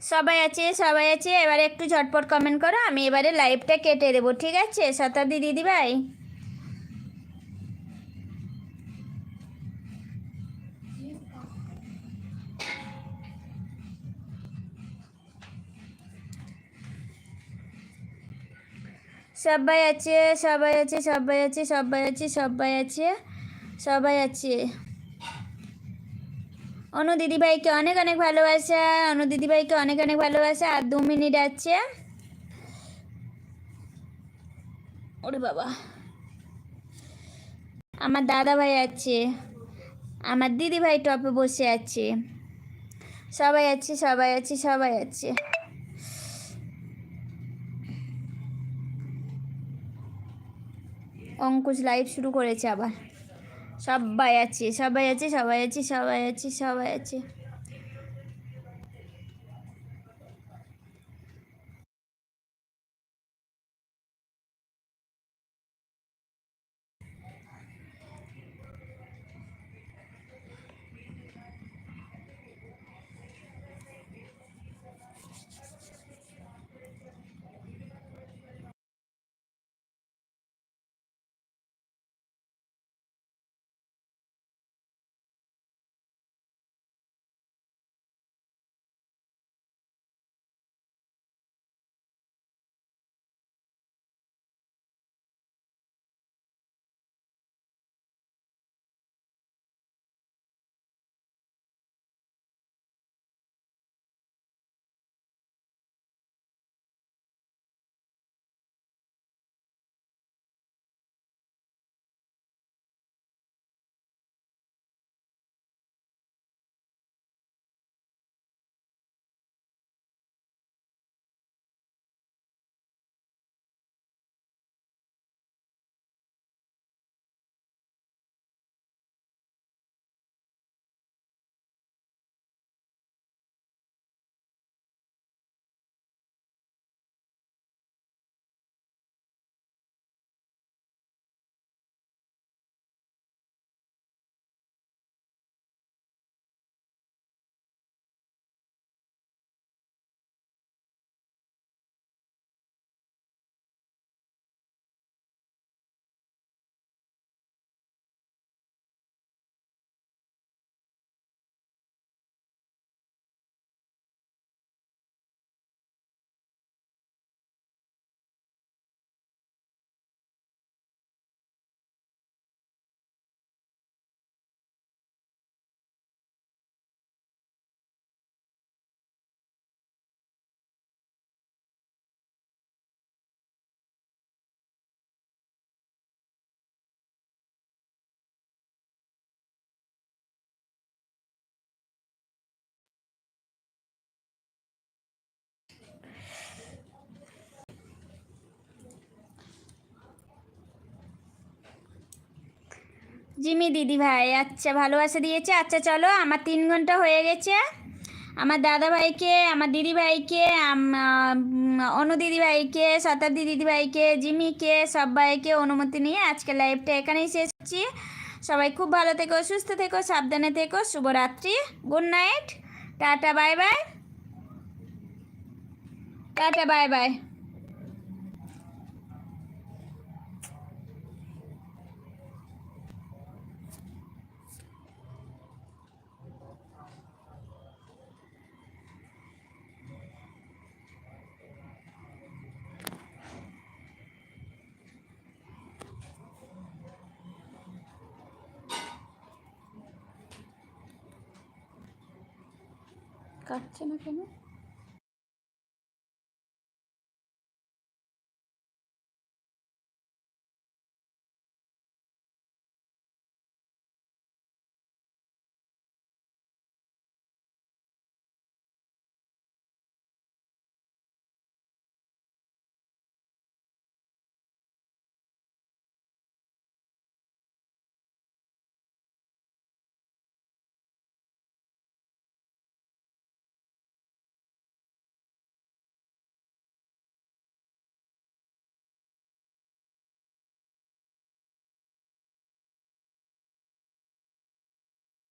সবাই আছে সবাই আছে, এবারে একটু ঝটপট কমেন্ট করো, আমি এবারে লাইভটা কেটে দেবো, ঠিক আছে? শতাব্দী দিদি ভাই। সবাই আছে সবাই আছে সবাই আছে সবাই আছে সবাই আছে সবাই আছে। অনু দিদিভাইকে অনেক অনেক ভালোবাসা, অনু দিদিভাইকে অনেক অনেক ভালোবাসা, আর দু মিনিট আছে। ওরে বাবা। আমার দাদা ভাই আছে, আমার দিদি ভাই টপে বসে আছে। সবাই আছে সবাই আছে সবাই আছে। অঙ্কুশ লাইভ শুরু করেছে আবার। সবাই আছে সবাই আছে সবাই আছে সবাই আছে সবাই আছে। জিমি দিদি ভাই আচ্ছা ভালোবাসা দিয়েছে। আচ্ছা চলো, আমার তিন ঘণ্টা হয়ে গেছে। আমার দাদা ভাইকে, আমার দিদি ভাইকে অনু দিদি ভাইকে শতাব্দী দিদি ভাইকে, জিমিকে, সবাইকে অনুমতি নিয়ে আজকে লাইভটা এখানেই শেষ করছি। সবাই খুব ভালো থেকো, সুস্থ থেকো, সাবধানে থেকো, শুভরাত্রি good night tata bye bye tata bye bye কাটছে না কেন?